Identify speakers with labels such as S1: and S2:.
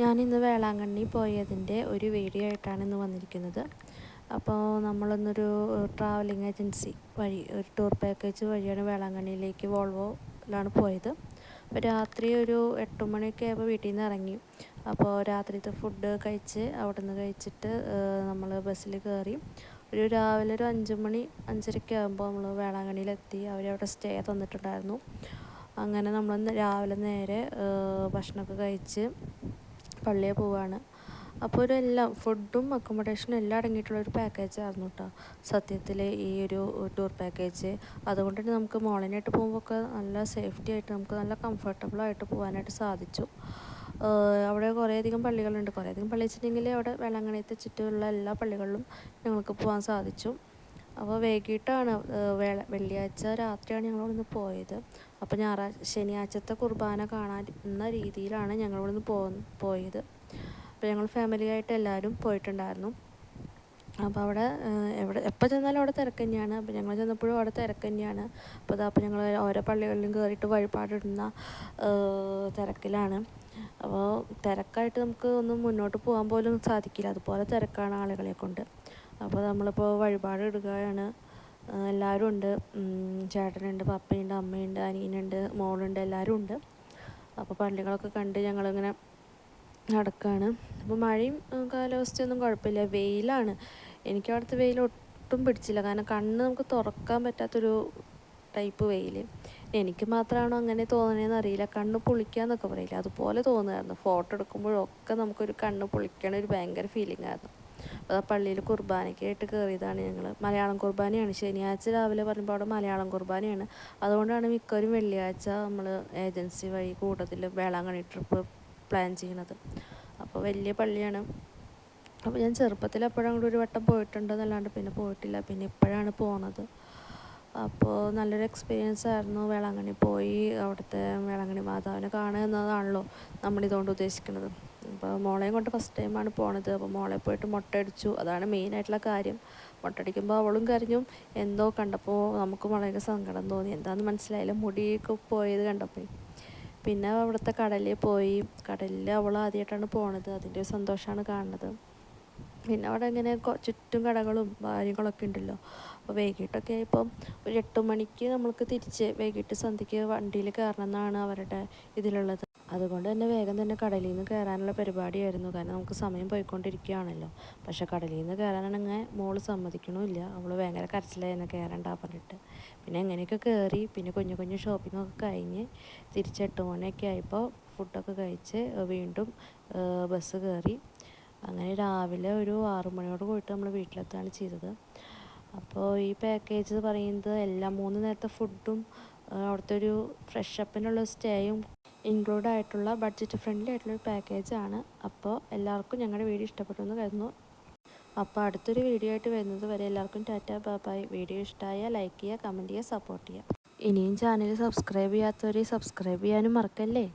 S1: ഞാനിന്ന് വേളാങ്കണ്ണി പോയതിന്റെ ഒരു വീഡിയോ ആയിട്ടാണ് ഇന്ന് വന്നിരിക്കുന്നത്. അപ്പോൾ നമ്മളൊന്നൊരു ട്രാവലിംഗ് ഏജൻസി വഴി ഒരു ടൂർ പാക്കേജ് വഴിയാണ് വേളാങ്കണ്ണിയിലേക്ക് വോൾവോയിലാണ് പോയത്. അപ്പോൾ രാത്രി ഒരു എട്ട് മണിയൊക്കെ ആയപ്പോൾ വീട്ടിൽ നിന്ന് ഇറങ്ങി. അപ്പോൾ രാത്രിത്തെ ഫുഡ് കഴിച്ച് അവിടെ നിന്ന് കഴിച്ചിട്ട് നമ്മൾ ബസ്സിൽ കയറി. ഒരു രാവിലെ ഒരു അഞ്ച് മണി അഞ്ചരയ്ക്ക് ആകുമ്പോൾ നമ്മൾ വേളാങ്കണ്ണിയിലെത്തി. അവരവിടെ സ്റ്റേ തന്നിട്ടുണ്ടായിരുന്നു. അങ്ങനെ നമ്മൾ രാവിലെ നേരെ ഭക്ഷണമൊക്കെ കഴിച്ച് പള്ളിയിൽ പോവാണ്. അപ്പോൾ ഒരു എല്ലാം ഫുഡും അക്കോമഡേഷനും എല്ലാം അടങ്ങിയിട്ടുള്ള ഒരു പാക്കേജ് ആയിരുന്നു കേട്ടോ സത്യത്തിൽ ഈ ഒരു ടൂർ പാക്കേജ് അതുകൊണ്ട് തന്നെ നമുക്ക് മോളിനായിട്ട് പോകുമ്പോൾ ഒക്കെ നല്ല സേഫ്റ്റി ആയിട്ട് നമുക്ക് നല്ല കംഫർട്ടബിൾ ആയിട്ട് പോകാനായിട്ട് സാധിച്ചു. അവിടെ കുറേയധികം പള്ളികളുണ്ട്. കുറേയധികം പള്ളി വെച്ചിട്ടുണ്ടെങ്കിൽ അവിടെ വേളാങ്കണിയത്തെ ചുറ്റുമുള്ള എല്ലാ പള്ളികളിലും ഞങ്ങൾക്ക് പോകാൻ സാധിച്ചു. അപ്പോൾ വൈകിട്ടാണ് വെള്ളിയാഴ്ച രാത്രിയാണ് ഞങ്ങൾ ഇവിടുന്ന് പോയത്. അപ്പോൾ ഞായറാഴ്ച ശനിയാഴ്ചത്തെ കുർബാന കാണാൻ എന്ന രീതിയിലാണ് ഞങ്ങൾ ഇവിടുന്ന് പോ പോയത്. അപ്പോൾ ഞങ്ങൾ ഫാമിലി ആയിട്ട് എല്ലാവരും പോയിട്ടുണ്ടായിരുന്നു. അപ്പോൾ അവിടെ എവിടെ എപ്പോൾ ചെന്നാലും അവിടെ തിരക്ക് തന്നെയാണ്. അപ്പോൾ ഞങ്ങൾ ചെന്നപ്പോഴും അവിടെ തിരക്ക് തന്നെയാണ്. അപ്പോൾ അപ്പോൾ ഞങ്ങൾ ഓരോ പള്ളികളിലും കയറിയിട്ട് വഴിപാടിടുന്ന തിരക്കിലാണ്. അപ്പോൾ തിരക്കായിട്ട് നമുക്ക് ഒന്നും മുന്നോട്ട് പോകാൻ പോലും സാധിക്കില്ല. അതുപോലെ തിരക്കാണ് ആളുകളെ കൊണ്ട്. അപ്പോൾ നമ്മളിപ്പോൾ വഴിപാട് ഇടുകയാണ് എല്ലാവരും ഉണ്ട്. ചേട്ടനുണ്ട് പപ്പയുണ്ട് അമ്മയുണ്ട് അനിയനുണ്ട് മോളുണ്ട് എല്ലാവരും ഉണ്ട്. അപ്പോൾ പള്ളികളൊക്കെ കണ്ട് ഞങ്ങളിങ്ങനെ നടക്കുകയാണ്. അപ്പോൾ മഴയും കാലാവസ്ഥയൊന്നും കുഴപ്പമില്ല. വെയിലാണ്. എനിക്ക് അവിടുത്തെ വെയിൽ ഒട്ടും പിടിച്ചില്ല. കാരണം കണ്ണ് നമുക്ക് തുറക്കാൻ പറ്റാത്തൊരു ടൈപ്പ് വെയിൽ. എനിക്ക് മാത്രമാണോ അങ്ങനെ തോന്നണേന്ന് അറിയില്ല. കണ്ണ് പൊളിക്കാന്നൊക്കെ പറയില്ല. അതുപോലെ തോന്നുമായിരുന്നു ഫോട്ടോ എടുക്കുമ്പോഴൊക്കെ നമുക്കൊരു കണ്ണ് പൊളിക്കണ ഒരു ഭയങ്കര ഫീലിംഗ് ആയിരുന്നു. അപ്പോൾ പള്ളിയിൽ കുർബാനയ്ക്കായിട്ട് കയറിയതാണ് ഞങ്ങൾ. മലയാളം കുർബാനയാണ്. ശനിയാഴ്ച രാവിലെ പറയുമ്പോൾ അവിടെ മലയാളം കുർബാനയാണ്. അതുകൊണ്ടാണ് മിക്കവരും വെള്ളിയാഴ്ച നമ്മൾ ഏജൻസി വഴി കൂട്ടത്തിൽ വേളാങ്കണ്ണി ട്രിപ്പ് പ്ലാൻ ചെയ്യുന്നത്. അപ്പോൾ വലിയ പള്ളിയാണ്. അപ്പോൾ ഞാൻ ചെറുപ്പത്തിൽ എപ്പോഴും ഒരു വട്ടം പോയിട്ടുണ്ടെന്നല്ലാണ്ട് പിന്നെ പോയിട്ടില്ല. പിന്നെ ഇപ്പോഴാണ് പോണത്. അപ്പോൾ നല്ലൊരു എക്സ്പീരിയൻസ് ആയിരുന്നു വേളാങ്കണ്ണി പോയി. അവിടുത്തെ വേളാങ്കണ്ണി മാതാവിനെ കാണുക എന്നതാണല്ലോ നമ്മളിതുകൊണ്ട് ഉദ്ദേശിക്കുന്നത്. അപ്പോൾ മോളെയും കൊണ്ട് ഫസ്റ്റ് ടൈമാണ് പോണത്. അപ്പോൾ മോളെ പോയിട്ട് മുട്ട അടിച്ചു. അതാണ് മെയിനായിട്ടുള്ള കാര്യം. മുട്ട അടിക്കുമ്പോൾ അവളും കരഞ്ഞു. എന്തോ കണ്ടപ്പോൾ നമുക്ക് വളരെ സങ്കടം തോന്നി. എന്താണെന്ന് മനസ്സിലായില്ല. മുടിയൊക്കെ പോയത് കണ്ടപ്പോൾ പിന്നെ അവിടുത്തെ കടലിൽ പോയി. കടലിൽ അവൾ ആദ്യമായിട്ടാണ് പോണത്. അതിന്റെ ഒരു സന്തോഷമാണ് കാണുന്നത്. പിന്നെ അവിടെ ഇങ്ങനെ ചുറ്റും കടകളും കാര്യങ്ങളൊക്കെ ഉണ്ടല്ലോ. അപ്പോൾ വൈകിട്ടൊക്കെ ആയപ്പോൾ ഒരു എട്ട് മണിക്ക് നമ്മൾക്ക് തിരിച്ച് വൈകിട്ട് സന്ധ്യയ്ക്ക് വണ്ടിയിൽ കയറണം എന്നാണ് അവരുടെ ഇതിലുള്ളത്. അതുകൊണ്ട് തന്നെ വേഗം തന്നെ കടലിൽ നിന്ന് കയറാനുള്ള പരിപാടിയായിരുന്നു. കാരണം നമുക്ക് സമയം പോയിക്കൊണ്ടിരിക്കുകയാണല്ലോ. പക്ഷെ കടലിൽ നിന്ന് കയറാനാണെങ്കിൽ മോൾ സമ്മതിക്കണമില്ല. അവൾ ഭയങ്കര കരച്ചിലായിരുന്നു കയറണ്ട പറഞ്ഞിട്ട്. പിന്നെ എങ്ങനെയൊക്കെ കയറി പിന്നെ കുഞ്ഞു കുഞ്ഞു ഷോപ്പിങ്ങൊക്കെ കഴിഞ്ഞ് തിരിച്ച് എട്ട് മണിയൊക്കെ ആയപ്പോൾ ഫുഡൊക്കെ കഴിച്ച് വീണ്ടും ബസ് കയറി അങ്ങനെ രാവിലെ ഒരു ആറു മണിയോട് പോയിട്ട് നമ്മൾ വീട്ടിലെത്തുകയാണ് ചെയ്തത്. അപ്പോൾ ഈ പാക്കേജ് പറയുന്നത് എല്ലാ മൂന്ന് നേരത്തെ ഫുഡും അവിടുത്തെ ഒരു ഫ്രഷ് അപ്പിനുള്ള സ്റ്റേയും ഇൻക്ലൂഡ് ആയിട്ടുള്ള ബഡ്ജറ്റ് ഫ്രണ്ട്ലി ആയിട്ടുള്ള ഒരു ആണ്. അപ്പോൾ എല്ലാവർക്കും ഞങ്ങളുടെ വീഡിയോ ഇഷ്ടപ്പെട്ടു എന്ന് കരുതുന്നു. അപ്പോൾ അടുത്തൊരു വീഡിയോ ആയിട്ട് വരുന്നത് വരെ എല്ലാവർക്കും ടാറ്റ ബാബായ് വീഡിയോ ഇഷ്ടമായ ലൈക്ക് ചെയ്യുക കമന്റ് ചെയ്യുക സപ്പോർട്ട് ചെയ്യുക ഇനിയും ചാനൽ സബ്സ്ക്രൈബ് ചെയ്യാത്തവരെ സബ്സ്ക്രൈബ് ചെയ്യാനും മറക്കല്ലേ?